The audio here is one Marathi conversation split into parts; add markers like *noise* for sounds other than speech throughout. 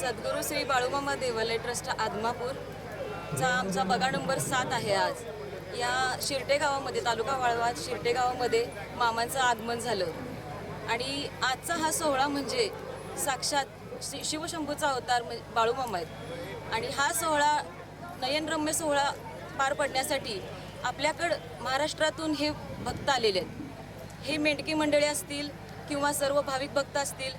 सद्गुरू श्री बाळूमामा देवालय ट्रस्ट आदमापूर चा आमचा बगा नंबर सात आहे आज. या शिर्टे गावामध्ये तालुका वाळवा शिर्टे गावामध्ये मामांचं आगमन झालं. आणि आजचा हा सोहळा म्हणजे साक्षात शि शिवशंभूचा अवतार म्हणजे बाळूमामा आहेत. आणि हा सोहळा नयनरम्य सोहळा पार पडण्यासाठी आपल्याकडं महाराष्ट्रातून हे भक्त आलेले आहेत. हे मेंढकी मंडळी असतील किंवा सर्व भाविक भक्त असतील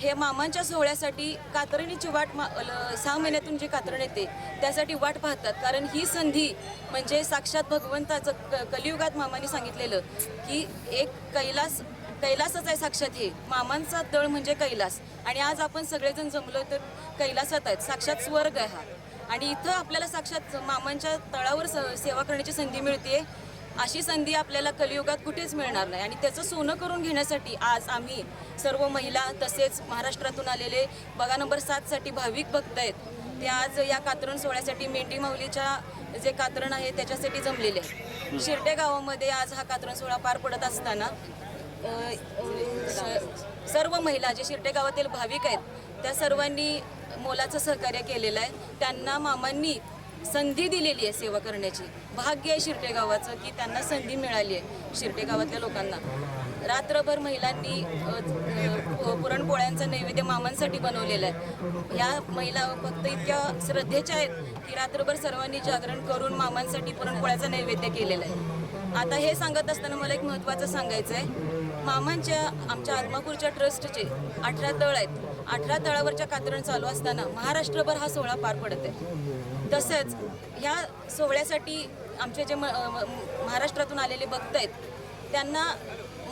हे मामांच्या सोहळ्यासाठी कातरणीची वाट मा ल- सहा महिन्यातून जी कातरण येते त्यासाठी वाट पाहतात. कारण ही संधी म्हणजे साक्षात भगवंताचं क कलियुगात मामांनी सांगितलेलं की एक कैलास कैलासच आहे साक्षात हे. मामांचा तळ म्हणजे कैलास. आणि आज आपण सगळेजण जमलो तर कैलासात आहेत. साक्षात स्वर्ग आहे हा. आणि इथं आपल्याला साक्षात मामांच्या तळावर स- सेवा करण्याची संधी मिळते अशी संधी आपल्याला कलियुगात कुठेच मिळणार नाही. आणि त्याचं सोनं करून घेण्यासाठी आज आम्ही सर्व महिला तसेच महाराष्ट्रातून आलेले बघा नंबर सातसाठी भाविक भक्त आहेत ते आज या कातरण सोहळ्यासाठी मेंढी माऊलीच्या जे कातरण आहे त्याच्यासाठी जमलेले आहे शिर्टे गावामध्ये आज हा कातरण सोहळा पार पडत असताना सर्व महिला जे शिर्टे गावातील भाविक आहेत त्या सर्वांनी मोलाचं सहकार्य केलेलं आहे. त्यांना मामांनी संधी दिलेली आहे सेवा करण्याची. भाग्य आहे शिर्टे गावाचं की त्यांना संधी मिळाली आहे शिर्टे गावातल्या लोकांना. रात्रभर महिलांनी पुरणपोळ्यांचं नैवेद्य मामांसाठी बनवलेलं आहे. या महिला फक्त इतक्या श्रद्धेच्या आहेत की रात्रभर सर्वांनी जागरण करून मामांसाठी पुरणपोळ्याचं नैवेद्य केलेलं आहे. आता हे सांगत असताना मला एक महत्त्वाचं सांगायचं आहे. मामांच्या आमच्या आत्मापूरच्या ट्रस्टचे अठरा तळ आहेत. अठरा तळावरच्या कातरण चालू असताना महाराष्ट्रभर हा सोहळा पार पडत आहे. तसंच ह्या सोहळ्यासाठी आमचे जे म- महाराष्ट्रातून आलेले भक्त आहेत त्यांना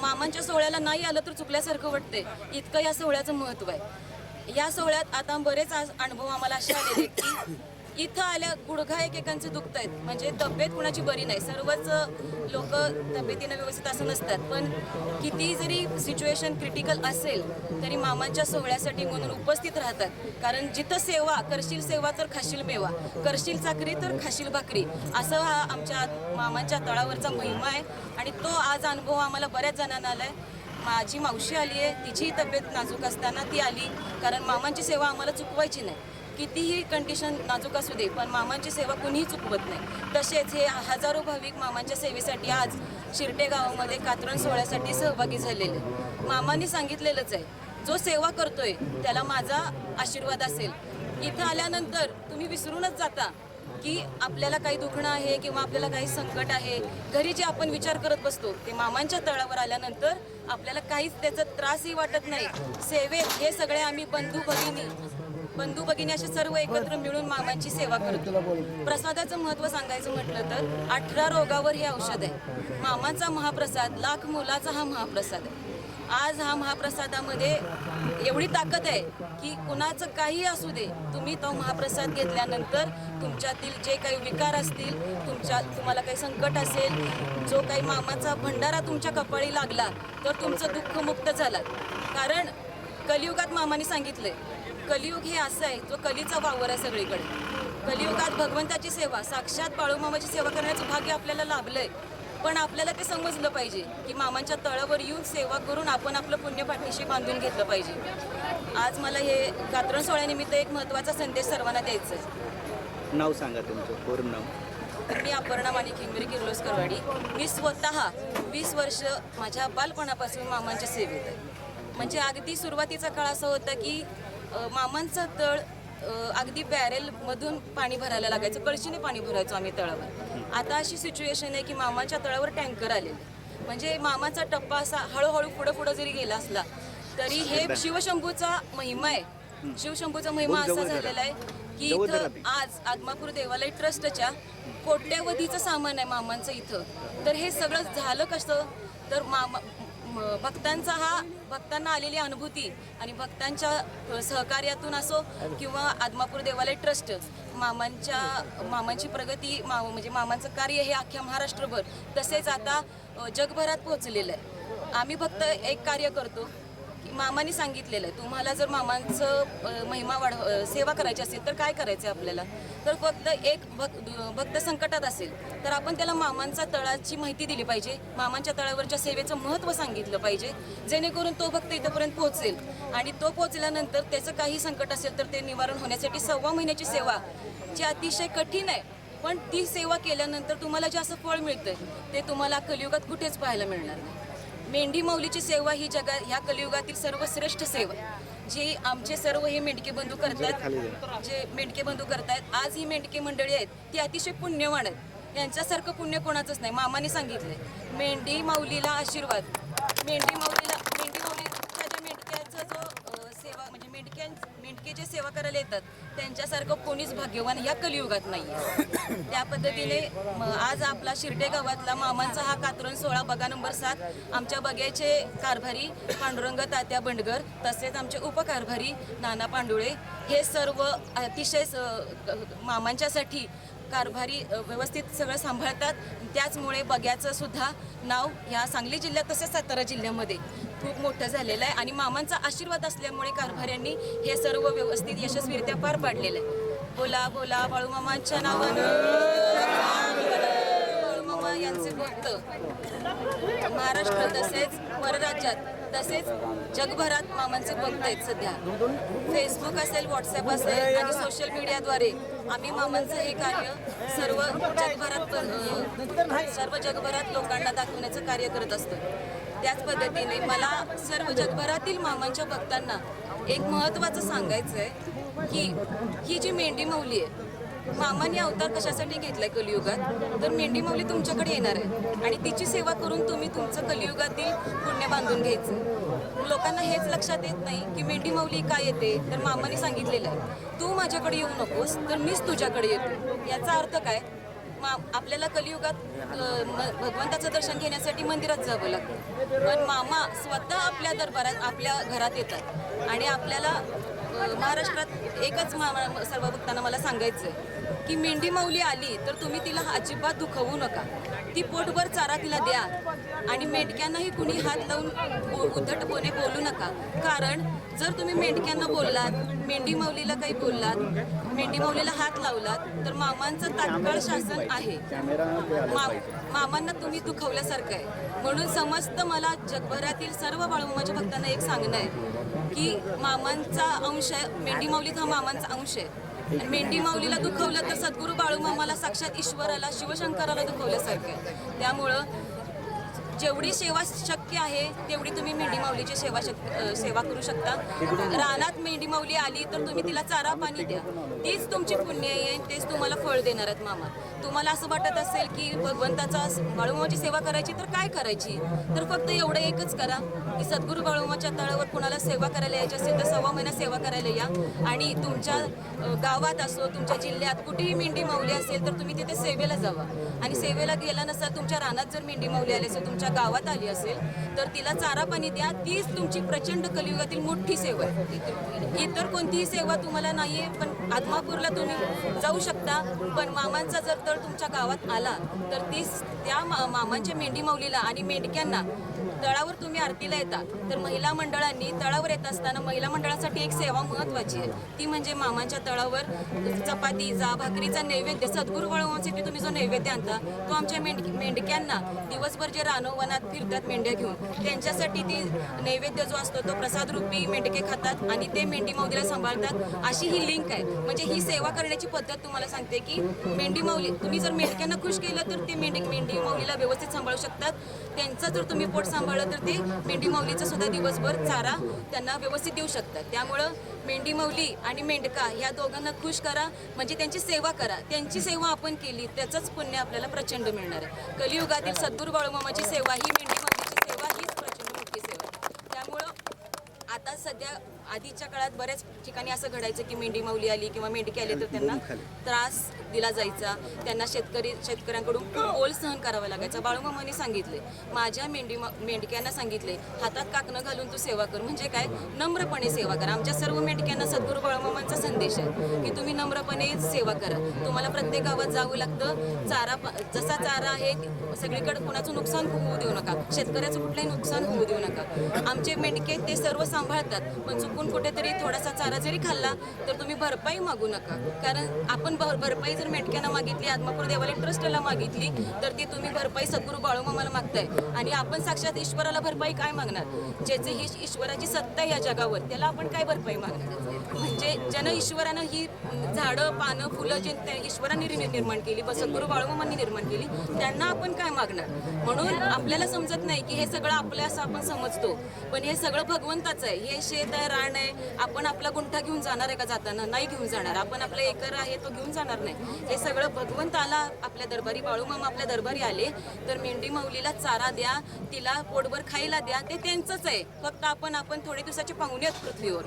मामांच्या सोहळ्याला नाही आलं तर चुकल्यासारखं वाटते इतकं या सोहळ्याचं महत्त्व आहे. या सोहळ्यात आता बरेच आज अनुभव आम्हाला असे आलेले आहेत की इथं आल्या गुडघा एकेकांचे दुखत आहेत म्हणजे तब्येत कुणाची बरी नाही. सर्वच लोक तब्येतीनं व्यवस्थित असं नसतात. पण किती जरी सिच्युएशन क्रिटिकल असेल तरी मामांच्या सोहळ्यासाठी म्हणून उपस्थित राहतात. कारण जिथं सेवा करशील सेवा तर खाशील मेवा. करशील चाकरी तर खाशील भाकरी. असं हा आमच्या मामांच्या तळावरचा महिमा आहे. आणि तो आज अनुभव आम्हाला बऱ्याच जणांना आला आहे माझी मावशी आली आहे तिचीही तब्येत नाजूक असताना ती आली. कारण मामांची सेवा आम्हाला चुकवायची नाही. कितीही कंडिशन नाजूक असू दे पण मामांची सेवा कुणीही चुकवत नाही. तसेच हे हजारो भाविक मामांच्या सेवेसाठी आज शिर्टे गावामध्ये कातरण सोहळ्यासाठी सहभागी झालेले. मामांनी सांगितलेलंच आहे जो सेवा करतोय त्याला माझा आशीर्वाद असेल. इथं आल्यानंतर तुम्ही विसरूनच जाता की आपल्याला काही दुखणं आहे किंवा आपल्याला काही संकट आहे. घरी जे आपण विचार करत बसतो ते मामांच्या तळावर आल्यानंतर आपल्याला काहीच त्याचा त्रासही वाटत नाही. सेवेत हे सगळे आम्ही बंधू भगिनी बंधू भगिनी असे सर्व एकत्र मिळून मामांची सेवा करतो. प्रसादाचं महत्त्व सांगायचं म्हटलं तर अठरा रोगावर हे औषध आहे. मामाचा महाप्रसाद लाख मोलाचा हा महाप्रसाद आहे. आज हा महाप्रसादामध्ये एवढी ताकद आहे की कुणाचं काही असू दे तुम्ही तो महाप्रसाद घेतल्यानंतर तुमच्यातील जे काही विकार असतील तुमच्या तुम्हाला काही संकट असेल जो काही मामाचा भंडारा तुमच्या कपाळी लागला तर तुमचं दुःख मुक्त झालं. कारण कलियुगात मामाने सांगितलं कलियुग हे असं आहे जो कलीचा वावर आहे सगळीकडे. कलियुगात भगवंताची सेवा साक्षात बाळूमामाची सेवा करण्याचं भाग्य आपल्याला लाभलंय. पण आपल्याला ते समजलं पाहिजे की मामांच्या तळावर येऊन सेवा करून आपण आपलं पुण्य पाठीशी बांधून घेतलं पाहिजे. आज मला हे कात्रण सोहळ्यानिमित्त एक महत्त्वाचा संदेश सर्वांना द्यायचा आहे. नाव सांगा तुमचं पूर्ण नाव. मी अपर्णा माणिक हिंगरी किर्लोस्करवाडी मी स्वतः वीस वर्ष माझ्या बालपणापासून मामांच्या सेवेत आहे. म्हणजे अगदी सुरुवातीचा काळ असा होता की मामांचा तळ अगदी बॅरेलमधून पाणी भरायला लागायचं. कळशीने पाणी भरायचो आम्ही तळावर. आता अशी सिच्युएशन आहे की मामाच्या तळावर टँकर आलेले. म्हणजे मामाचा टप्पा असा हळूहळू पुढं पुढं जरी गेला असला तरी हे शिवशंभूचा महिमा आहे. शिवशंभूचा महिमा असा झालेला आहे की इथं आज आदमापूर देवालय ट्रस्टच्या कोट्यवधीचं सामान आहे मामांचं इथं. तर हे सगळं झालं कसं? तर मामा भक्तांचा हा भक्तांना आलेली अनुभूती आणि भक्तांच्या सहकार्यातून असो किंवा आदमापूर देवालय ट्रस्ट मामांच्या मामांची प्रगती मा म्हणजे मामांचं कार्य हे अख्ख्या महाराष्ट्रभर तसेच आता जगभरात पोहोचलेलं आहे. आम्ही फक्त एक कार्य करतो मामाने सांगितलेलं आहे. तुम्हाला जर मामांचं महिमा वाढ सेवा करायची असेल तर काय करायचं आहे आपल्याला? तर फक्त एक भक्त भक्त संकटात असेल तर आपण त्याला मामांचा तळाची माहिती दिली पाहिजे. मामांच्या तळावरच्या सेवेचं महत्त्व सांगितलं पाहिजे. जेणेकरून तो भक्त इथंपर्यंत पोहोचेल. आणि तो पोहोचल्यानंतर त्याचं काही संकट असेल तर ते निवारण होण्यासाठी सव्वा महिन्याची सेवा जी अतिशय कठीण आहे पण ती सेवा केल्यानंतर तुम्हाला जे असं फळ मिळतं ते तुम्हाला कलियुगात कुठेच पाहायला मिळणार नाही. मेंढी माऊलीची सेवा ही जगा ह्या कलियुगातील सर्वश्रेष्ठ सेवा. जी आमचे सर्व हे मेंढके बंधू करतात जे. मेंढके बंधू करतायत आज ही मेंढके मंडळी आहेत ती अतिशय पुण्यवान आहेत. यांच्यासारखं पुण्य कोणाचंच नाही. मामाने सांगितलंय. मेंढी माऊलीला आशीर्वाद. मेंढी माऊलीला मेंढी माऊलीच्या ज्या मेंढक्याचा जो अ, सेवा म्हणजे मेंढक्यां मेंढके जे सेवा करायला येतात. त्यांच्यासारखं कोणीच भाग्यवान या कलियुगात नाही *coughs* त्या पद्धतीने आज आपला शिर्डे गावातला मामांचा हा कातरण सोहळा बगा नंबर सात. आमच्या बग्याचे कारभारी पांडुरंग तात्या बंडगर तसेच आमचे उपकारभारी नाना पांडुळे. हे सर्व अतिशय मामांच्यासाठी कारभारी व्यवस्थित सगळं सांभाळतात. त्याचमुळे बग्याचं सुद्धा नाव ह्या सांगली जिल्ह्यात तसेच सातारा जिल्ह्यामध्ये खूप मोठं झालेलं आहे. आणि मामांचा आशीर्वाद असल्यामुळे कारभाऱ्यांनी हे सर्व व्यवस्थित यशस्वीरित्या पार पाडलेलं आहे. बोला बोला बाळूमामांच्या नावानं. बाळूमामा यांचे भक्त. महाराष्ट्र तसेच परराज्यात. तसेच जगभरात मामांचे भक्त आहेत सध्या. फेसबुक असेल व्हॉट्सअप असेल आणि सोशल मीडियाद्वारे आम्ही मामांचं हे कार्य सर्व जगभरात सर्व जगभरात लोकांना दाखवण्याचं कार्य करत असतो. त्याच पद्धतीने मला सर्व जगभरातील मामांच्या भक्तांना एक महत्त्वाचं सांगायचं आहे की ही जी मेंढी मौली आहे मामाने अवतार कशासाठी घेतलाय कलियुगात? तर मेंढी माऊली तुमच्याकडे येणार आहे. आणि तिची सेवा करून तुम्ही तुमचं कलियुगातील पुण्य बांधून घ्यायचं. लोकांना हेच लक्षात येत नाही की मेंढी माऊली काय येते तर मामाने सांगितलेलं आहे. तू माझ्याकडे येऊ नकोस तर मीच तुझ्याकडे येतो. याचा अर्थ काय? मा आपल्याला कलियुगात भगवंताचं दर्शन घेण्यासाठी मंदिरात जावं लागतं. पण मामा स्वतः आपल्या दरबारात आपल्या घरात येतात. आणि आपल्याला महाराष्ट्रात एकच मा- सर्व भक्तांना मला सांगायचं आहे की मेंढी माऊली आली तर तुम्ही तिला अजिबात दुखवू नका. ती पोटभर चारा तिला द्या. आणि मेंढक्यांनाही कुणी हात लावून उद्धटपणे बोलू नका. कारण जर तुम्ही मेंढक्यांना बोललात मेंढी माऊलीला काही बोललात मेंढी माऊलीला हात लावलात तर मामांचं तात्काळ शासन आहे. मा- मामांना तुम्ही दुखवल्यासारखं आहे. म्हणून समस्त मला जगभरातील सर्व बाळूमाच्या भक्तांना एक सांगणं आहे की मामांचा अंश आहे मेंढी माऊलीत हा मामांचा अंश आहे. मेंढी माऊलीला दुखवलं तर सद्गुरू बाळूमामाला साक्षात ईश्वराला शिवशंकराला दुखवल्यासारखं आहे. त्यामुळं जेवढी सेवा शक्य आहे तेवढी तुम्ही मेंढी माऊलीची सेवा शक सेवा करू शकता. रानात मेंढी माऊली आली तर तुम्ही तिला चारा पाणी द्या. तीच तुमची पुण्य आहे तेच तुम्हाला फळ देणार आहेत मामा. तुम्हाला असं वाटत असेल की भगवंताचा बाळूमाची सेवा करायची तर काय करायची? तर फक्त एवढं एकच करा की सद्गुरू बाळूमाच्या तळावर कुणाला सेवा करायला यायची असेल तर सव्वा महिना सेवा करायला या. आणि तुमच्या गावात असो तुमच्या जिल्ह्यात कुठेही मेंढी माऊली असेल तर तुम्ही तिथे सेवेला जावा. आणि सेवेला गेला नसता तुमच्या रानात जर मेंढी मावली आली असेल तुमच्या गावात आली असेल तर तिला चारा पाणी द्या. तीच तुमची प्रचंड कलियुगातील मोठी सेवा आहे. इतर कोणतीही सेवा तुम्हाला नाही आहे पण आत्मापूरला तुम्ही जाऊ शकता. पण मामांचा जर तर तुमच्या गावात आला तर तीच त्या मा- मामांच्या मेंढी माऊलीला आणि मेंढक्यांना तळावर तुम्ही आरतीला येता तर महिला मंडळांनी तळावर येत असताना महिला मंडळासाठी एक सेवा महत्वाची आहे. ती म्हणजे मामांच्या तळावर चपातीचा भाकरीचा नैवेद्य सद्गुरू वळवण्यासाठी तुम्ही जो नैवेद्य आणता तो आमच्या मेंढ मेंढक्यांना दिवसभर जे रानोवनात फिरतात मेंढ्या घेऊन त्यांच्यासाठी ती नैवेद्य जो असतो तो प्रसाद रूपी मेंढके खातात आणि ते मेंढी माऊलीला सांभाळतात. अशी ही लिंक आहे. म्हणजे ही सेवा करण्याची पद्धत तुम्हाला सांगते की मेंढी माऊली तुम्ही जर मेंढक्यांना खुश केलं तर ते मेंढी मेंढी माऊलीला व्यवस्थित सांभाळू शकतात. त्यांचं जर तुम्ही पोट सांभाळलं तर ते मेंढी माऊलीचा सुद्धा दिवसभर चारा त्यांना व्यवस्थित देऊ शकतात. त्यामुळं मेंढी माऊली आणि मेंढका या दोघांना खुश करा म्हणजे त्यांची सेवा करा. त्यांची सेवा आपण केली त्याचंच पुण्य आपल्याला प्रचंड मिळणार आहे. कलियुगातील सद्गुरू बाळूमामाची सेवा ही मेंढी माऊलीची सेवा हीच प्रचंड मोठी सेवा आहे. त्यामुळं आता सध्या आधीच्या काळात बऱ्याच ठिकाणी असं घडायचं की मेंढी माऊली आली किंवा मेंढकी आली तर त्यांना त्रास दिला जायचा. त्यांना शेतकरी शेतकऱ्यांकडून खूप ओल सहन करावा लागायचा. बाळूमामाने सांगितले माझ्या मेंढी मेंढक्यांना सांगितले हातात काकणं घालून तू सेवा कर. म्हणजे काय? नम्रपणे सेवा करा. आमच्या सर्व मेंढक्यांना सद्गुरू बाळूमामांचा संदेश आहे की तुम्ही नम्रपणे सेवा करा. तुम्हाला प्रत्येक गावात जावं लागतं. चारा प- जसा चारा आहे सगळीकडे कोणाचं नुकसान होऊ देऊ नका. शेतकऱ्याचं कुठलंही नुकसान होऊ देऊ नका. आमचे मेंढके ते सर्व सांभाळतात पण चुकून कुठेतरी थोडासा चारा जरी खाल्ला तर तुम्ही भरपाई मागू नका. कारण आपण भर- भरपाई जर मेटक्यानं मागितली आत्मापूर देवालय ट्रस्टला मागितली तर ती तुम्ही भरपाई सद्गुरू बाळूमामाला मागताय. आणि आपण साक्षात ईश्वराला भरपाई काय मागणार? ज्याचे ही ईश्वराची सत्ता या जगावर त्याला आपण काय भरपाई मागणार? म्हणजे ज्यानं ईश्वरानं ही झाडं पानं फुलं जे त्या ईश्वरांनी निर्माण केली व सद्गुरू बाळूमामांनी निर्माण केली त्यांना आपण काय मागणार? म्हणून आपल्याला समजत नाही की हे सगळं आपलं असं आपण समजतो पण हे सगळं भगवंताचं आहे. हे शेत आहे रान आहे आपण आपला गुंठा घेऊन जाणार आहे का जाताना? नाही घेऊन जाणार. आपण आपला एकर आहे तो घेऊन जाणार नाही. हे सगळं भगवंत आला आपल्या दरबारी बाळूमामा आपल्या दरबारी आले तर मेंढी माऊलीला चारा द्या तिला पोटभर खायला द्या ते त्यांचंच आहे. फक्त आपण आपण थोडे दिवसाचे पाहुणे आहेत पृथ्वीवर.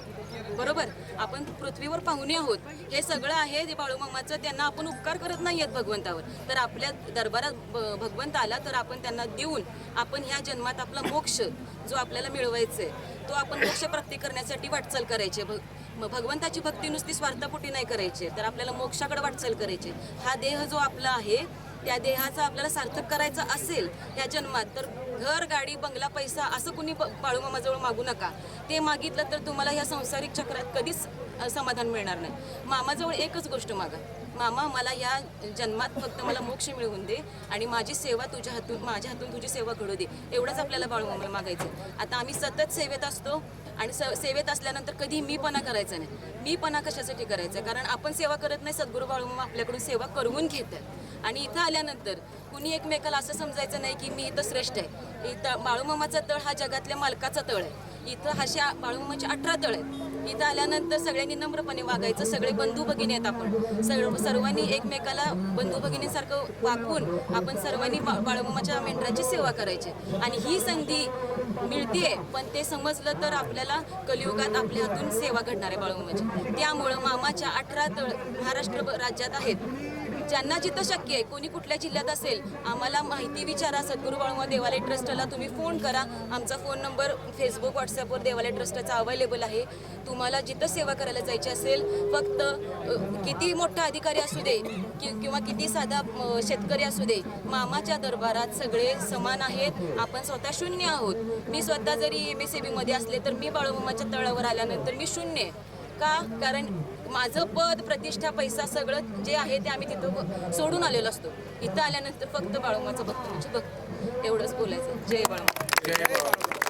बरोबर? आपण पृथ्वीवर पाहुणे आहोत. हे सगळं आहे जे बाळूमामाचं त्यांना आपण उपकार करत नाही आहेत भगवंतावर. तर आपल्या दरबारात भगवंत आला तर आपण त्यांना देऊन आपण ह्या जन्मात आपला मोक्ष जो आपल्याला मिळवायचा आहे तो आपण मोक्ष प्राप्ती करण्यासाठी वाटचाल करायची. आहे. भग- भगवंताची भक्ती नुसती स्वार्थापोटी नाही करायची तर आपल्याला मोक्षाकडे वाटचाल करायची. हा देह जो आपला आहे त्या देहाचा आपल्याला सार्थक करायचं असेल या जन्मात तर घर गाडी बंगला पैसा असं कुणी ब- बाळूमामाजवळ मागू नका. ते मागितलं तर तुम्हाला ह्या संसारिक चक्रात कधीच समाधान मिळणार नाही. मामाजवळ एकच गोष्ट मागा. मामा मला या जन्मात फक्त मला मोक्ष मिळवून दे आणि माझी सेवा तुझ्या हातून माझ्या हातून तुझी सेवा घडू दे. एवढंच आपल्याला बाळूमामाला मागायचं आता आम्ही सतत सेवेत असतो. आणि स सेवेत असल्यानंतर कधी मीपणा करायचा नाही. मीपणा कशासाठी करायचा? कारण आपण सेवा करत नाही सद्गुरू बाळूमामा आपल्याकडून सेवा करवून घेतात. आणि इथं आल्यानंतर कुणी एकमेकाला असं समजायचं नाही की मी इथं श्रेष्ठ आहे. इथं बाळूमामाचा तळ हा जगातल्या मालकाचा तळ आहे. इथं अशा बाळूमामाचे अठरा तळ आहेत. इथं आल्यानंतर सगळ्यांनी नम्रपणे वागायचं. सगळे बंधू भगिनी आहेत आपण. सर्व सर्वांनी एकमेकाला बंधू भगिनीसारखं वागून आपण सर्वांनी बा बाळूमामाच्या मेंढराची सेवा करायची. आणि ही संधी मिळतीये. पण ते समजलं तर आपल्याला कलियुगात आपल्या हातून सेवा घडणार आहे बाळूमामाची. त्यामुळं मामाच्या अठरा तळ महाराष्ट्र राज्यात आहेत. ज्यांना जिथं शक्य आहे कोणी कुठल्या जिल्ह्यात असेल आम्हाला माहिती विचारा. सद्गुरू बाळूमा देवालय ट्रस्टला तुम्ही फोन करा. आमचा फोन नंबर फेसबुक व्हॉट्सअपवर देवालय ट्रस्टचा अवेलेबल आहे. तुम्हाला जिथं सेवा करायला जायची असेल फक्त किती मोठा अधिकारी असू दे कि किंवा किती साधा शेतकरी असू दे मामाच्या दरबारात सगळे समान आहेत. आपण स्वतः शून्य आहोत. मी स्वतः जरी एम एसमध्ये असले तर मी बाळूमामाच्या तळावर आल्यानंतर मी शून्य आहे. का? कारण माझं पद प्रतिष्ठा पैसा सगळं जे आहे ते आम्ही तिथं सोडून आलेलो असतो. इथं आल्यानंतर फक्त बाळूमाचं भक्त म्हणजे भक्त. एवढंच बोलायचं. जय बाळूमा